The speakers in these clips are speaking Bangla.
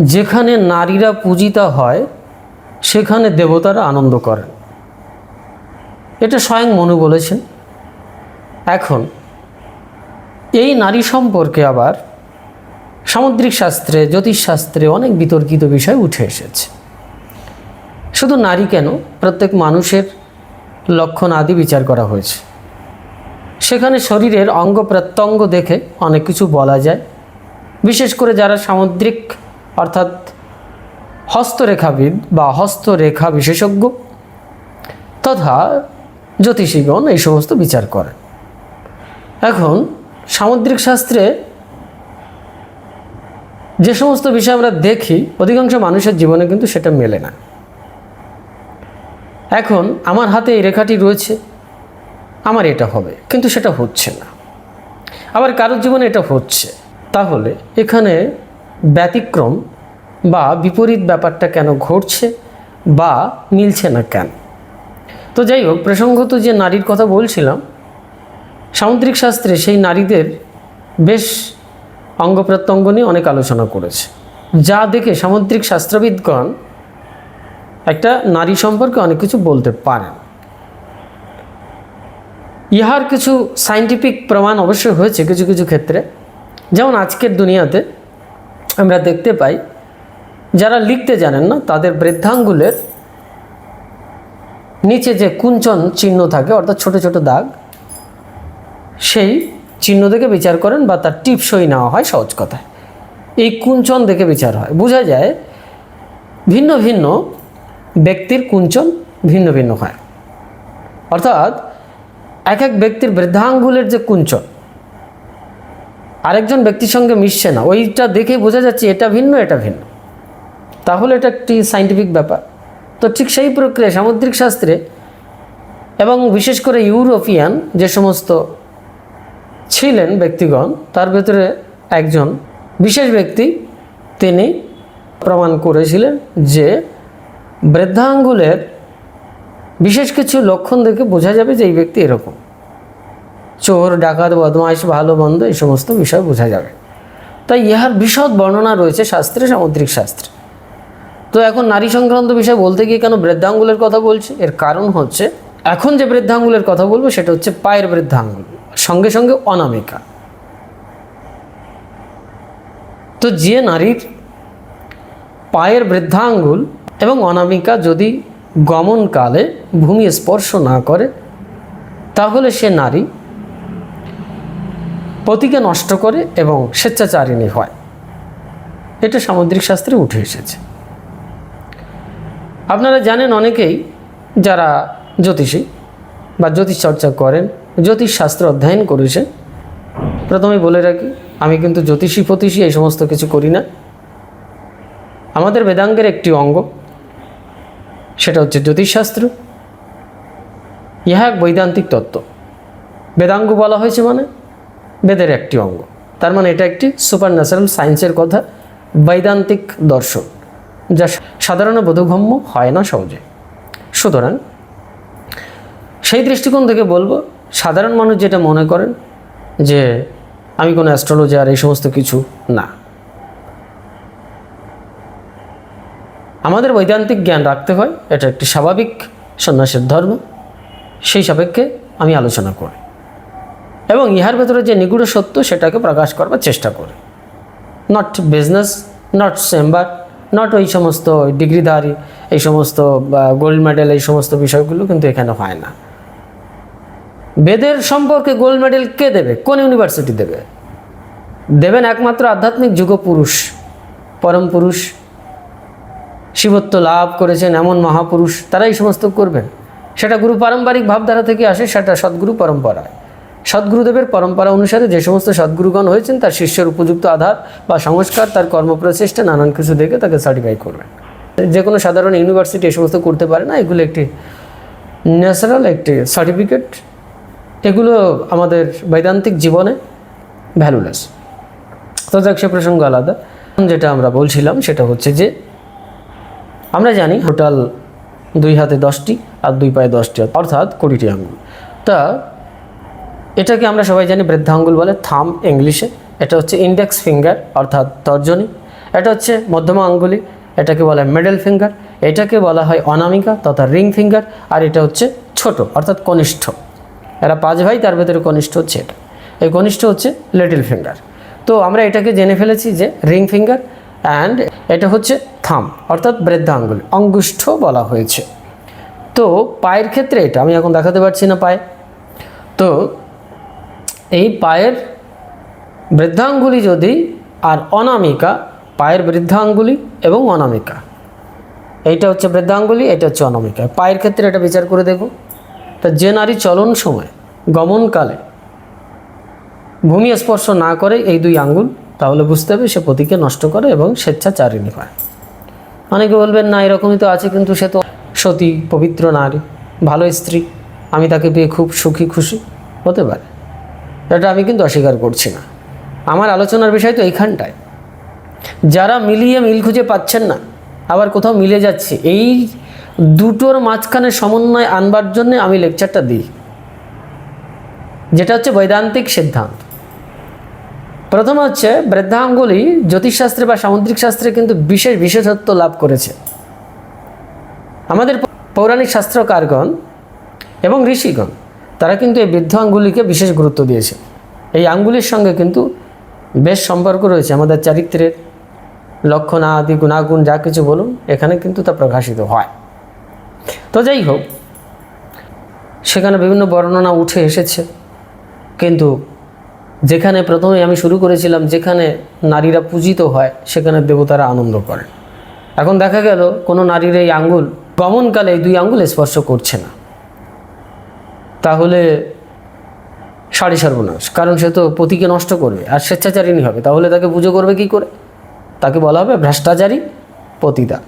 যেখানে নারীরা পূজিতা হয়, সেখানে দেবতারা আনন্দ করেন। এটা স্বয়ং মনু বলেছেন। এখন, এই নারী সম্পর্কে আবার সামুদ্রিক শাস্ত্রে জ্যোতিষশাস্ত্রে অনেক বিতর্কিত বিষয় উঠে এসেছে। শুধু নারী কেন, প্রত্যেক মানুষের লক্ষণ আদি বিচার করা হয়েছে। সেখানে শরীরের অঙ্গ প্রত্যঙ্গ দেখে অনেক কিছু বলা যায়। বিশেষ করে যারা সামুদ্রিক অর্থাৎ হস্তরেখাবিদ বা হস্তরেখা বিশেষজ্ঞ তথা জ্যোতিষীগণ এই সমস্ত বিচার করেন। এখন সামুদ্রিক শাস্ত্রে যে সমস্ত বিষয় আমরা দেখি, অধিকাংশ মানুষের জীবনে কিন্তু সেটা মেলে না। এখন আমার হাতে এই রেখাটি রয়েছে, আমার এটা হবে, কিন্তু সেটা হচ্ছে না। আবার কারোর জীবনে এটা হচ্ছে। তাহলে এখানে ব্যতিক্রম বা বিপরীত ব্যাপারটা কেন ঘটছে বা মিলছে না কেন? তো যাই হোক, প্রসঙ্গত যে নারীর কথা বলছিলাম, সামুদ্রিক শাস্ত্রে সেই নারীদের বেশ অঙ্গ প্রত্যঙ্গ নিয়ে অনেক আলোচনা করেছে। যা দেখে সামুদ্রিক শাস্ত্রবিদগণ একটা নারী সম্পর্কে অনেক কিছু বলতে পারেন। ইহার কিছু সাইন্টিফিক প্রমাণ অবশ্যই হয়েছে কিছু কিছু ক্ষেত্রে। যেমন আজকের দুনিয়াতে আমরা দেখতে পাই, যারা লিখতে জানেন না, তাদের বৃদ্ধাঙ্গুলের নিচে যে কুঞ্চন চিহ্ন থাকে, অর্থাৎ ছোট ছোট দাগ, সেই চিহ্ন দেখে বিচার করেন বা তার টিপসই নেওয়া হয় সহজ কথায়। এই কুঞ্চন দেখে বিচার হয়। বোঝা যায়, ভিন্ন ভিন্ন ব্যক্তির কুঞ্চন ভিন্ন ভিন্ন হয়। অর্থাৎ এক এক ব্যক্তির বৃদ্ধাঙ্গুলের যে কুঞ্চন আরেকজন ব্যক্তির সঙ্গে মিশছে না। ওইটা দেখে বোঝা যাচ্ছে এটা ভিন্ন এটা ভিন্ন। তাহলে এটা একটি সাইন্টিফিক ব্যাপার। তো ঠিক সেই প্রক্রিয়া সামুদ্রিক শাস্ত্রে এবং বিশেষ করে ইউরোপিয়ান যে সমস্ত ছিলেন ব্যক্তিগণ, তার ভেতরে একজন বিশেষ ব্যক্তি তিনি প্রমাণ করেছিলেন যে বৃদ্ধাঙ্গুলের বিশেষ কিছু লক্ষণ দেখে বোঝা যাবে যে এই ব্যক্তি এরকম। চোর, ডাকাত, বদমাইশ, ভালো মন্দ, এই সমস্ত বিষয় বোঝা যাবে। তাই ইহার বিশদ বর্ণনা রয়েছে শাস্ত্রে, সামুদ্রিক শাস্ত্রে। তো এখন নারী সংক্রান্ত বিষয় বলতে গিয়ে কেন বৃদ্ধাঙ্গুলের কথা বলছি? এর কারণ হচ্ছে, এখন যে বৃদ্ধাঙ্গুলের কথা বলব, সেটা হচ্ছে পায়ের বৃদ্ধাঙ্গুল, সঙ্গে সঙ্গে অনামিকা। তো যে নারীর পায়ের বৃদ্ধাঙ্গুল এবং অনামিকা যদি গমনকালে ভূমি স্পর্শ না করে, তাহলে সে নারী পতিকে নষ্ট করে এবং স্বেচ্ছাচারিণী হয়। এটা সামুদ্রিক শাস্ত্রে উঠে এসেছে। আপনারা জানেন অনেকেই যারা জ্যোতিষী বা জ্যোতিষ চর্চা করেন, জ্যোতিষ শাস্ত্র অধ্যয়ন করেছেন। প্রথমে বলে রাখি, আমি কিন্তু জ্যোতিষী ফতিষী এই সমস্ত কিছু করি না। আমাদের বেদাঙ্গের একটি অঙ্গ, সেটা হচ্ছে জ্যোতিষশাস্ত্র ইহা এক বৈদান্তিক তত্ত্ব। বেদাঙ্গ বলা হয়েছে মানে বেদের একটি অঙ্গ। তার মানে এটা একটি সুপার ন্যাচারাল সায়েন্সের কথা, বৈদান্তিক দর্শন, যা সাধারণ বোধগম্য হয় না সহজে। সুতরাং সেই দৃষ্টিকোণ থেকে বলব, সাধারণ মানুষ যেটা মনে করেন যে আমি কোনো অ্যাস্ট্রোলজার, এই সমস্ত কিছু না। আমাদের বৈদান্তিক জ্ঞান রাখতে হয়, এটা একটি স্বাভাবিক সন্ন্যাসের ধর্ম, সেই সাপেক্ষে আমি আলোচনা করি। এবং ইহার ভেতরে যে নিগুড় সত্য সেটাকে প্রকাশ করবার চেষ্টা করে। Not business not chamber not ওই সমস্ত ডিগ্রিধারী, এই সমস্ত গোল্ড মেডেল এই সমস্ত বিষয়গুলো কিন্তু এখানে হয় না। বেদের সম্পর্কে গোল্ড মেডেল কে দেবে? কোন ইউনিভার্সিটি দেবে? দেবেন একমাত্র আধ্যাত্মিক যুগপুরুষ, পরম পুরুষ। শিবত্ব লাভ করেছেন এমন মহাপুরুষ, তারা এই সমস্ত করবেন। সেটা গুরু পারম্পরিক ভাবধারা থেকে আসে, সেটা সদ্গুরু পরম্পরায়। সদ্গুরুদেবের পরম্পরা অনুসারে যে সমস্ত সদ্গুরুগণ হয়েছেন, তার শিষ্যের উপযুক্ত আধার বা সংস্কার, তার কর্মপ্রচেষ্টা নানান কিছু দেখে তাকে সার্টিফাই করবেন যে কোনো সাধারণ ইউনিভার্সিটি এই সমস্ত করতে পারে না, এগুলো একটি ন্যাচারাল একটি সার্টিফিকেট এগুলো আমাদের বৈদান্তিক জীবনে ভ্যালুলেস তো যাক, সে প্রসঙ্গ আলাদা। যেটা আমরা বলছিলাম, সেটা হচ্ছে যে, আমরা জানি টোটাল দুই হাতে দশটি আর দুই পায়ে দশটি, অর্থাৎ কুড়িটি আঙ্গুল। তা এটাকে আমরা সবাই জানি বৃদ্ধাঙ্গুল বলে, থাম ইংলিশে। এটা হচ্ছে ইন্ডেক্স ফিঙ্গার অর্থাৎ তর্জনী। এটা হচ্ছে মধ্যমা আঙ্গুলি, এটাকে বলা হয় মিডল ফিঙ্গার এটাকে বলা হয় অনামিকা তথা রিং ফিঙ্গার আর এটা হচ্ছে ছোট, অর্থাৎ কনিষ্ঠ। এরা পাঁচ ভাই, তার ভেতরে কনিষ্ঠ হচ্ছে এটা। এই কনিষ্ঠ হচ্ছে লিটল ফিঙ্গার তো আমরা এটাকে জেনে ফেলেছি যে রিং ফিঙ্গার অ্যান্ড এটা হচ্ছে থাম, অর্থাৎ বৃদ্ধা আঙ্গুল অঙ্গুষ্ঠ বলা হয়েছে। তো পায়ের ক্ষেত্রে এটা, আমি এখন দেখাতে পারছি না পায়ে। তো এই পায়ের বৃদ্ধাঙ্গুলি যদি আর অনামিকা, পায়ের বৃদ্ধাঙ্গুলি এবং অনামিকা। এইটা হচ্ছে বৃদ্ধাঙ্গুলি, এটা হচ্ছে অনামিকা। পায়ের ক্ষেত্রে এটা বিচার করে দেখো। তা যে নারী চলন সময়, গমনকালে ভূমি স্পর্শ না করে এই দুই আঙ্গুল, তাহলে বুঝতে হবে সে পতিকে নষ্ট করে এবং স্বেচ্ছাচারিণী হয়। অনেকে বলবেন, না, এরকমই তো আছে, কিন্তু সে তো সতী, পবিত্র নারী, ভালো স্ত্রী। আমি তাকে পেয়ে খুব সুখী, খুশি। হতে পারে। এটা আমি কিন্তু অস্বীকার করছি না। আমার আলোচনার বিষয় তো এইখানটায়। যারা মিলিয়ে মিল খুঁজে পাচ্ছেন না, আবার কোথাও মিলে যাচ্ছে, এই দুটোর মাঝখানে সমন্বয় আনবার জন্য আমি লেকচারটা দিই। যেটা হচ্ছে বৈদান্তিক সিদ্ধান্ত। প্রথম হচ্ছে বৃদ্ধাঙ্গুলি জ্যোতিষশাস্ত্রে বা সামুদ্রিক শাস্ত্রে কিন্তু বিশেষ বিশেষত্ব লাভ করেছে। আমাদের পৌরাণিক শাস্ত্রকারগণ এবং ঋষিগণ তারা কিন্তু এই বৃদ্ধ আঙ্গুলিকে বিশেষ গুরুত্ব দিয়েছে। এই আঙ্গুলির সঙ্গে কিন্তু বেশ সম্পর্ক রয়েছে আমাদের চারিত্রের। লক্ষণ আদি, গুণাগুণ যা কিছু বলুন, এখানে কিন্তু তা প্রকাশিত হয়। তো যাই হোক, সেখানে বিভিন্ন বর্ণনা উঠে এসেছে। কিন্তু যেখানে প্রথমে আমি শুরু করেছিলাম, যেখানে নারীরা পূজিত হয়, সেখানে দেবতারা আনন্দ করেন। এখন দেখা গেল, কোনো নারীর এই আঙ্গুল গমনকালে এই দুই আঙ্গুল স্পর্শ করছে না। তাহলে সাড়ে সর্বনাশ কারণ সে তো পতিকে নষ্ট করবে, আর স্বেচ্ছাচারিণী হবে, তাহলে তাকে পুজো করবে কি করে? তাকে বলা হবে ভ্রষ্টাচারী পতিতা।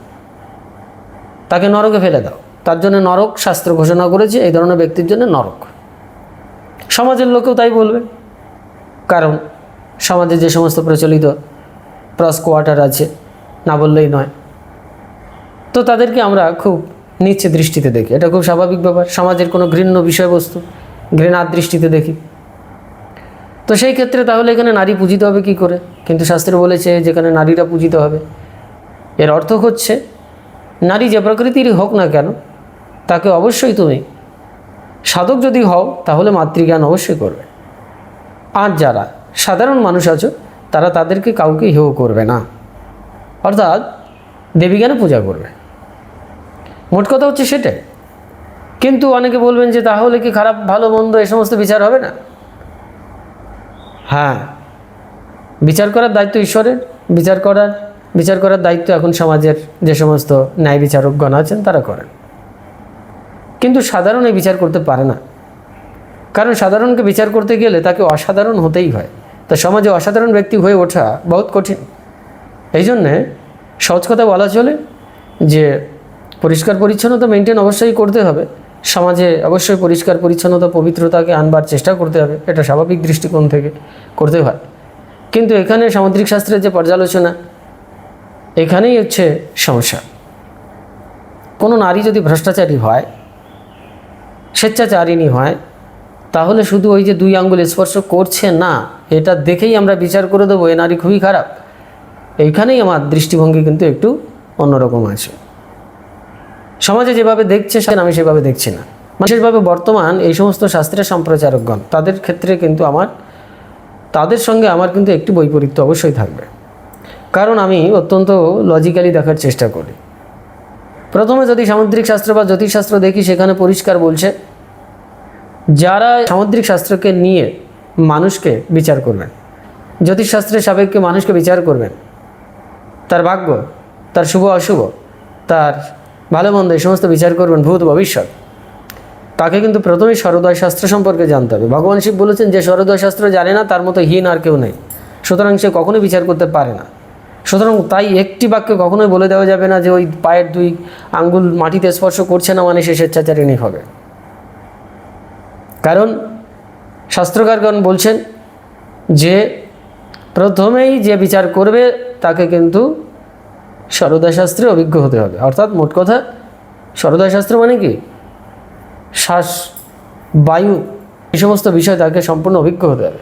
তাকে নরকে ফেলে দাও, তার জন্য নরক শাস্ত্র ঘোষণা করেছে, এই ধরনের ব্যক্তির জন্য নরক। সমাজের লোকেও তাই বলবে, কারণ সমাজে যে সমস্ত প্রচলিত প্রস কোয়ার্টার আছে, না বললেই নয়। তো তাদেরকে আমরা খুব নিচে দৃষ্টিতে দেখি। এটা খুব স্বাভাবিক ব্যাপার। সমাজের কোনো ঘৃণ্য বিষয়বস্তু। ঘৃণার দৃষ্টিতে দেখি। তো সেই ক্ষেত্রে তাহলে এখানে নারী পূজিত হবে কি করে? কিন্তু শাস্ত্রে বলেছে যেখানে নারীরা পূজিত হবে, এর অর্থ হচ্ছে, নারী যে প্রকৃতিরই হোক না কেন, তাকে অবশ্যই তুমি সাধক যদি হও, তাহলে মাতৃজ্ঞান অবশ্যই করবে। আর যারা সাধারণ মানুষ আছো, তারা তাদেরকে কাউকে হেয় করবে না। অর্থাৎ দেবীজ্ঞানে পূজা করবে। মোট কথা হচ্ছে সেটাই। কিন্তু অনেকে বলবেন যে তাহলে কি খারাপ ভালো মন্দ এ সমস্ত বিচার হবে না? হ্যাঁ। বিচার করার দায়িত্ব ঈশ্বরের বিচার করার বিচার করার দায়িত্ব এখন সমাজের যে সমস্ত ন্যায় বিচারকগণ আছেন তারা করেন। কিন্তু সাধারণ এই বিচার করতে পারে না। কারণ সাধারণকে বিচার করতে গেলে তাকে অসাধারণ হতেই হয়। তা সমাজে অসাধারণ ব্যক্তি হয়ে ওঠা বহুত কঠিন। এই জন্যে সহজ কথা বলা চলে যে পরিষ্কার পরিচ্ছন্নতা মেনটেন অবশ্যই করতে হবে। সমাজে অবশ্যই পরিষ্কার পরিচ্ছন্নতা, পবিত্রতাকে আনবার চেষ্টা করতে হবে, এটা স্বাভাবিক দৃষ্টিকোণ থেকে করতে হয়। কিন্তু এখানে সামুদ্রিক শাস্ত্রের যে পর্যালোচনা, এখানেই হচ্ছে সমস্যা। কোনো নারী যদি ভ্রষ্টাচারী হয়, স্বেচ্ছাচারিণী হয়, তাহলে শুধু ওই যে দুই আঙ্গুল স্পর্শ করছে না, এটা দেখেই আমরা বিচার করে দেবো, এ নারী খুবই খারাপ। এইখানেই আমার দৃষ্টিভঙ্গি কিন্তু একটু অন্যরকম আছে। সমাজে যেভাবে দেখছে আমি সেভাবে দেখছি না। বিশেষভাবে বর্তমান এই সমস্ত শাস্ত্রের সম্প্রচারকগণ, তাদের ক্ষেত্রে কিন্তু আমার, তাদের সঙ্গে আমার কিন্তু একটি বৈপরীত্য অবশ্যই থাকবে। কারণ আমি অত্যন্ত লজিক্যালি দেখার চেষ্টা করি। প্রথমে যদি সামুদ্রিক শাস্ত্র বা জ্যোতিষশাস্ত্র দেখি, সেখানে পরিষ্কার বলছে, যারা সামুদ্রিক শাস্ত্রকে নিয়ে মানুষকে বিচার করবেন জ্যোতিষশাস্ত্রের সাপেক্ষে মানুষকে বিচার করবেন, তার ভাগ্য, তার শুভ অশুভ, তার ভালো মন্দ এই সমস্ত বিচার করবেন ভূত ভবিষ্যৎ। তাকে কিন্তু প্রথমেই সরোদয় শাস্ত্র সম্পর্কে জানতে হবে। ভগবান শিব বলেছেন যে সরোদয় শাস্ত্র জানে না, তার মতো হীন আর কেউ নেই। সুতরাং সে কখনোই বিচার করতে পারে না। সুতরাং তাই একটি বাক্যে কখনোই বলে দেওয়া যাবে না যে ওই পায়ের দুই আঙ্গুল মাটিতে স্পর্শ করছে না মানে সে স্বেচ্ছাচারিণী হবে কারণ শাস্ত্রকারগণ বলছেন যে প্রথমেই যে বিচার করবে, তাকে কিন্তু শাস্ত্রে অভিজ্ঞ হতে হবে। অর্থাৎ মোট কথা শাস্ত্র মানে কি? শ্বাস, বায়ু, এই সমস্ত বিষয় তাকে সম্পূর্ণ অভিজ্ঞ হতে হবে।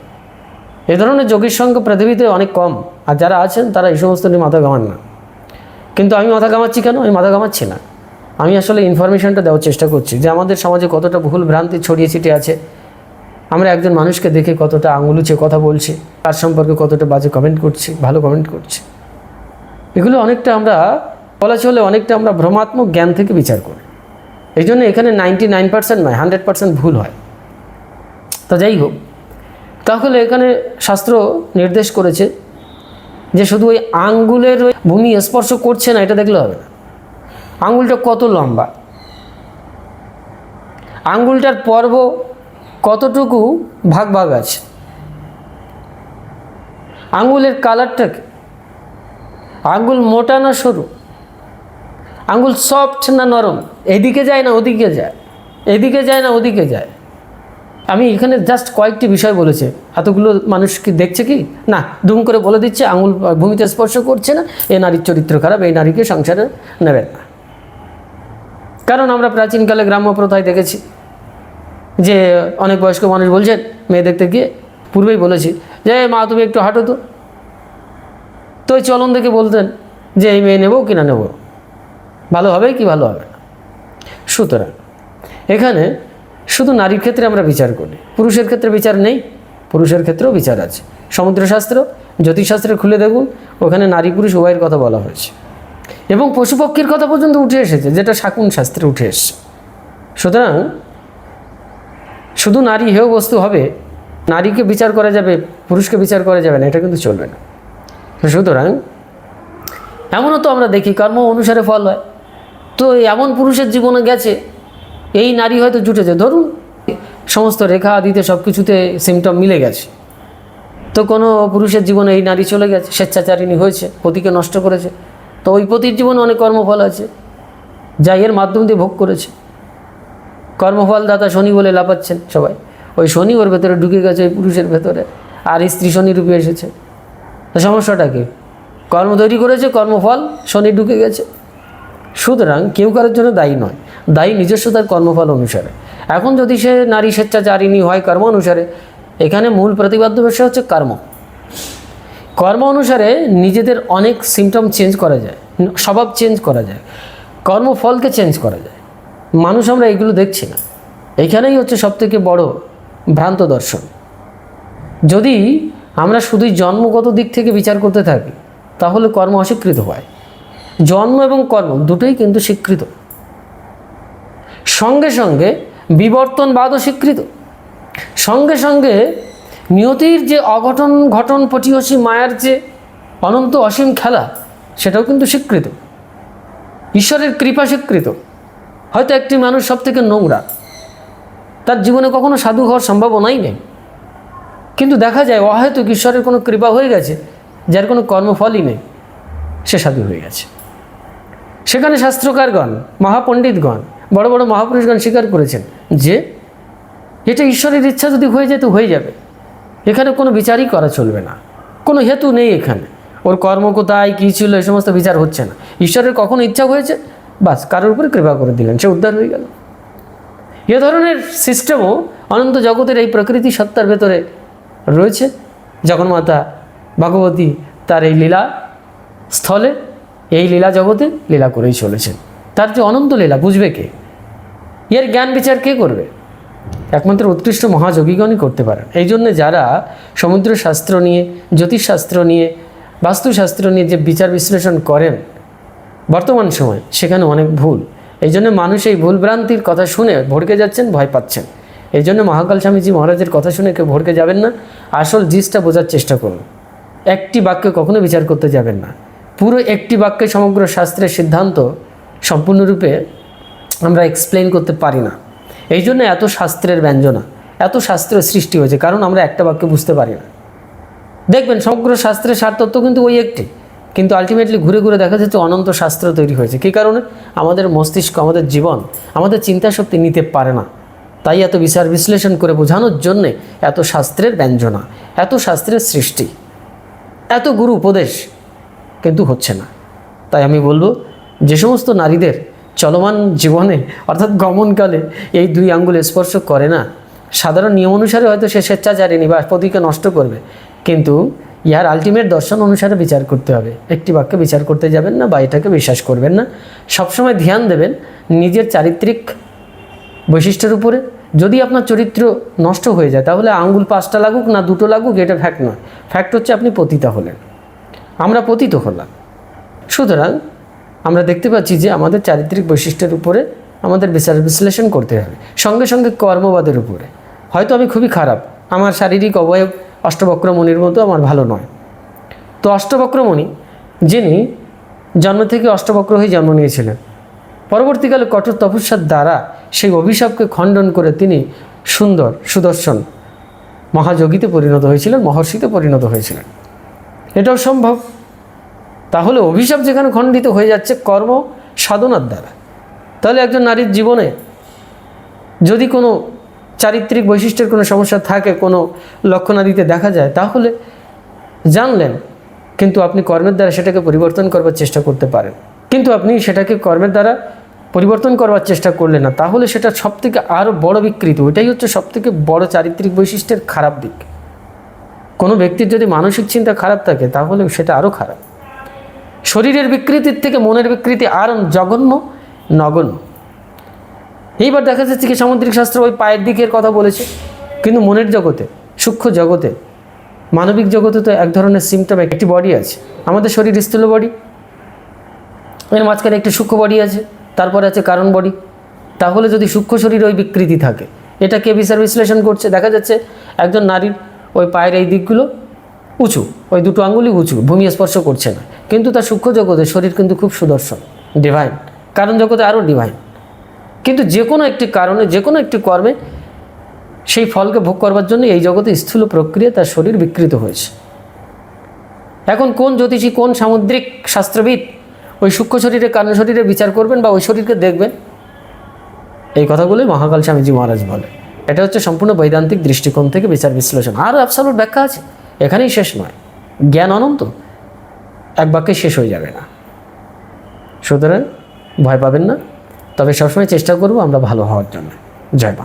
এ ধরনের যোগীর সংখ্যা পৃথিবীতে অনেক কম, আর যারা আছেন তারা এই সমস্ত নিয়ে মাথা ঘামান না। কিন্তু আমি মাথা ঘামাচ্ছি কেন? আমি মাথা ঘামাচ্ছি না। আমি আসলে ইনফরমেশনটা দেওয়ার চেষ্টা করছি যে আমাদের সমাজে কতটা ভুল ভ্রান্তি ছড়িয়ে ছিটিয়ে আছে। আমরা একজন মানুষকে দেখে কতটা আঙুলুচে কথা বলছি, তার সম্পর্কে কতটা বাজে কমেন্ট করছি, ভালো কমেন্ট করছি। এগুলো অনেকটা আমরা, বলা চলে অনেকটা আমরা ভ্রমাত্মক জ্ঞান থেকে বিচার করি। এই জন্য এখানে নাইনটি নাইন পার্সেন্ট নয় হান্ড্রেড পার্সেন্ট ভুল হয়। তা যাই হোক, তাহলে এখানে শাস্ত্র নির্দেশ করেছে যে শুধু ওই আঙ্গুলের ভূমি স্পর্শ করছে না, এটা দেখলে হবে না। আঙ্গুলটা কত লম্বা? আঙ্গুলটার পর্ব কতটুকু ভাগ ভাগ আছে? আঙ্গুলের কালারটাকে আঙ্গুল মোটা না সরু? আঙ্গুল সফট না নরম? এদিকে যায় না ওদিকে যায়? এদিকে যায় না ওদিকে যায়? আমি এখানে জাস্ট কয়েকটি বিষয় বলেছে। এতগুলো মানুষ কি দেখছে কি? না, দুম করে বলে দিচ্ছে আঙুল ভূমিতে স্পর্শ করছে না, এ নারীর চরিত্র খারাপ, এই নারীকে সংসারে নেবেন না। কারণ আমরা প্রাচীনকালে গ্রাম্য প্রথায় দেখেছি যে অনেক বয়স্ক মানুষ বলছেন, মেয়ে দেখতে গিয়ে পূর্বেই বলেছি যে, মা, তুমি একটু হাঁটো তো। তো ওই চলন দেখে বলতেন যে এই মেয়ে নেব কি না নেব। ভালো হবে কি ভালো হবে না। সুতরাং এখানে শুধু নারীর ক্ষেত্রে আমরা বিচার করি, পুরুষের ক্ষেত্রে বিচার নেই, পুরুষের ক্ষেত্রেও বিচার আছে। সমুদ্রশাস্ত্র, জ্যোতিষশাস্ত্রে খুলে দেখুন, ওখানে নারী পুরুষ উভয়ের কথা বলা হয়েছে। এবং পশুপক্ষীর কথা পর্যন্ত উঠে এসেছে, যেটা শাকুন শাস্ত্রে উঠে এসছে। সুতরাং শুধু নারী হেয় বস্তু হবে, নারীকে বিচার করা যাবে, পুরুষকে বিচার করা যাবে না, এটা কিন্তু চলবে না। সুতরাং এমনও তো আমরা দেখি, কর্ম অনুসারে ফল হয়। তো এমন পুরুষের জীবনে গেছে, এই নারী হয়তো জুটেছে। ধরুন, সমস্ত রেখা আদিতে সব কিছুতে সিমটম মিলে গেছে। তো কোনো পুরুষের জীবনে এই নারী চলে গেছে, স্বেচ্ছাচারিণী হয়েছে, পতিকে নষ্ট করেছে। তো ওই পতির জীবনে অনেক কর্মফল আছে, যা এর মাধ্যম দিয়ে ভোগ করেছে। কর্মফল দাতা শনি বলে লাপাচ্ছেন সবাই। ওই শনি ওর ভেতরে ঢুকে গেছে, ওই পুরুষের ভেতরে। আর স্ত্রী শনি রূপে এসেছে। তো সমস্যাটা কি? কর্ম তৈরি করেছে, কর্মফল শনি ঢুকে গেছে। সুতরাং কেউ কারোর জন্য দায়ী নয়। দায়ী নিজস্ব তার কর্মফল অনুসারে। এখন যদি সে নারী স্বেচ্ছাচারিণী হয় কর্ম অনুসারে, এখানে মূল প্রতিবাদ্য বিষয় হচ্ছে কর্ম। কর্ম অনুসারে নিজেদের অনেক সিমটম চেঞ্জ করা যায়, স্বভাব চেঞ্জ করা যায়, কর্মফলকে চেঞ্জ করা যায়। মানুষ আমরা এগুলো দেখছি না। এখানেই হচ্ছে সবথেকে বড় ভ্রান্ত দর্শন। যদি আমরা শুধুই জন্মগত দিক থেকে বিচার করতে থাকি, তাহলে কর্ম অস্বীকৃত হয়। জন্ম এবং কর্ম দুটোই কিন্তু স্বীকৃত। সঙ্গে সঙ্গে বিবর্তনবাদও স্বীকৃত। সঙ্গে সঙ্গে নিয়তির যে অঘটন, ঘটন পটিয়সী মায়ার যে অনন্ত অসীম খেলা, সেটাও কিন্তু স্বীকৃত। ঈশ্বরের কৃপা স্বীকৃত। হয়তো একটি মানুষ সব থেকে নোংরা। তার জীবনে কখনো সাধু হওয়ার সম্ভাবনাই নেই। কিন্তু দেখা যায় অহেতুক ঈশ্বরের কোনো কৃপা হয়ে গেছে, যার কোনো কর্মফলই নেই, সে সাধু হয়ে গেছে। সেখানে শাস্ত্রকারগণ, মহাপণ্ডিতগণ, বড় বড় মহাপুরুষগণ স্বীকার করেছেন যে, এটা ঈশ্বরের ইচ্ছা যদি হয়ে যেত হয়ে যাবে। এখানে কোনো বিচারই করা চলবে না। কোনো হেতু নেই এখানে। ওর কর্ম কোথায়, কী ছিল এই সমস্ত বিচার হচ্ছে না। ঈশ্বরের কখন ইচ্ছা হয়েছে, বাস কারোর উপরে কৃপা করে দিলেন, সে উদ্ধার হয়ে গেল। এ ধরনের সিস্টেমও অনন্ত জগতের এই প্রকৃতি সত্তার ভেতরে রয়েছে। জগন্মাতা ভগবতী তার এই লীলা স্থলে, এই লীলা জগতে লীলা করেই চলেছেন। তার যে অনন্ত লীলা, বুঝবে কে? এর জ্ঞান বিচার কে করবে? একমাত্র উৎকৃষ্ট মহাযোগীগণই করতে পারেন। এই জন্য যারা সমুদ্র শাস্ত্র নিয়ে, জ্যোতিষশাস্ত্র নিয়ে, বাস্তুশাস্ত্র নিয়ে যে বিচার বিশ্লেষণ করেন, বর্তমান সময় সেখানে অনেক ভুল। এই জন্য মানুষ এই ভুলভ্রান্তির কথা শুনে ভড়কে যাচ্ছেন, ভয় পাচ্ছেন। এই জন্য মহাকাল স্বামীজি মহারাজের কথা শুনে কেউ ভড়কে যাবেন না। আসল জিসটা বোঝার চেষ্টা করুন। একটি বাক্যে কখনো বিচার করতে যাবেন না। পুরো একটি বাক্যে সমগ্র শাস্ত্রের সিদ্ধান্ত সম্পূর্ণরূপে আমরা এক্সপ্লেন করতে পারি না। এই জন্য এত শাস্ত্রের ব্যঞ্জনা, এত শাস্ত্রের সৃষ্টি হয়েছে, কারণ আমরা একটা বাক্যে বুঝতে পারি না। দেখবেন সমগ্র শাস্ত্রের সার তত্ত্ব কিন্তু ওই একটি। কিন্তু আলটিমেটলি ঘুরে ঘুরে দেখা যাচ্ছে অনন্ত শাস্ত্র তৈরি হয়েছে। কী কারণে? আমাদের মস্তিষ্ক, আমাদের জীবন, আমাদের চিন্তা শক্তি নিতে পারে না। তাই এত বিচার বিশ্লেষণ করে বোঝানোর জন্যে এত শাস্ত্রের ব্যঞ্জনা, এত শাস্ত্রের সৃষ্টি, এত গুরু উপদেশ কিন্তু হচ্ছে না। তাই আমি বলব, যে সমস্ত নারীদের চলমান জীবনে, অর্থাৎ গমনকালে এই দুই আঙ্গুল স্পর্শ করে না। সাধারণ নিয়ম অনুসারে হয়তো সে স্বেচ্ছাচারিণী বা পতিকে নষ্ট করবে, কিন্তু ইহার আলটিমেট দর্শন অনুসারে বিচার করতে হবে। একটি বাক্যে বিচার করতে যাবেন না বা এটাকে বিশ্বাস করবেন না। সবসময় ধ্যান দেবেন, নিজের চারিত্রিক বৈশিষ্ট্যের উপরে, যদি আপনার চরিত্র নষ্ট হয়ে যায়, তাহলে আঙ্গুল পাঁচটা লাগুক না দুটো লাগুক, এটা ফ্যাক্ট নয়। ফ্যাক্ট হচ্ছে আপনি পতিতা হলেন। আমরা পতিত হলাম। সুতরাং আমরা দেখতে পাচ্ছি যে আমাদের চারিত্রিক বৈশিষ্ট্যের উপরে আমাদের বিচার বিশ্লেষণ করতে হবে। সঙ্গে সঙ্গে কর্মবাদের উপরে। হয়তো আমি খুবই খারাপ। আমার শারীরিক অবয়ব অষ্টবক্রমণির মতো আমার ভালো নয়। তো অষ্টবক্রমণি, যিনি জন্ম থেকে অষ্টবক্র হয়ে জন্ম নিয়েছিলেন, পরবর্তীকালে কঠোর তপস্যার দ্বারা সেই অভিশাপকে খণ্ডন করে তিনি সুন্দর, সুদর্শন মহাযোগীতে পরিণত হয়েছিলেন, মহর্ষিতে পরিণত হয়েছিলেন। এটাও সম্ভব। তাহলে অভিশাপ যেখানে খণ্ডিত হয়ে যাচ্ছে, কর্ম সাধনার দ্বারা। তাহলে একজন নারীর জীবনে যদি কোনো চারিত্রিক বৈশিষ্ট্যের কোনো সমস্যা থাকে, কোনো লক্ষণাদিতে দেখা যায়, তাহলে জানলেন, কিন্তু আপনি কর্মের দ্বারা সেটাকে পরিবর্তন করবার চেষ্টা করতে পারেন। কিন্তু আপনি সেটাকে কর্মের দ্বারা পরিবর্তন করবার চেষ্টা করলে না, তাহলে সেটা সবথেকে আরও বড় বিকৃতি। ওইটাই হচ্ছে সবথেকে বড় চারিত্রিক বৈশিষ্ট্যের খারাপ দিক। কোনো ব্যক্তির যদি মানসিক চিন্তা খারাপ থাকে, তাহলে সেটা আরও খারাপ। শরীরের বিকৃতির থেকে মনের বিকৃতি আর জঘন্য, নগণ্য। এইবার দেখা যাচ্ছে কি সামুদ্রিক শাস্ত্র ওই পায়ের দিকের কথা বলেছে। কিন্তু মনের জগতে, সূক্ষ্ম জগতে, মানবিক জগতে তো এক ধরনের সিমটম একটি বডি আছে। আমাদের শরীর স্থূল বডি এর মাঝখানে একটি সূক্ষ্ম বডি আছে। তারপরে আছে কারণ বডি। তাহলে যদি সূক্ষ্ম শরীর ওই বিকৃতি থাকে, এটা কে বিচার বিশ্লেষণ করছে? দেখা যাচ্ছে একজন নারীর ওই পায়ের এই দিকগুলো উঁচু, ওই দুটো আঙ্গুলি উঁচু, ভূমি স্পর্শ করছে না। কিন্তু তার সূক্ষ্ম জগতে শরীর কিন্তু খুব সুদর্শন ডিভাইন কারণ জগতে আরও ডিভাইন কিন্তু যে কোনো একটি কারণে, যে কোনো একটি কর্মে সেই ফলকে ভোগ করবার জন্য এই জগতে স্থূল প্রক্রিয়া তার শরীর বিকৃত হয়েছে। এখন কোন জ্যোতিষী, কোন সামুদ্রিক শাস্ত্রবিদ ওই সূক্ষ্ম শরীরে কারণ শরীরে বিচার করবেন বা ওই শরীরকে দেখবেন। এই কথাগুলোই মহাকাল স্বামীজি মহারাজ বলে। এটা হচ্ছে সম্পূর্ণ বৈদান্তিক দৃষ্টিকোণ থেকে বিচার বিশ্লেষণ। আর অ্যাবসালুট ব্যাখ্যা আছে। এখানেই শেষ নয়। জ্ঞান অনন্ত। এক বাক্যে শেষ হয়ে যাবে না। সুতরাং ভয় পাবেন না। তবে সবসময় চেষ্টা করব আমরা ভালো হওয়ার জন্য। জয় মা।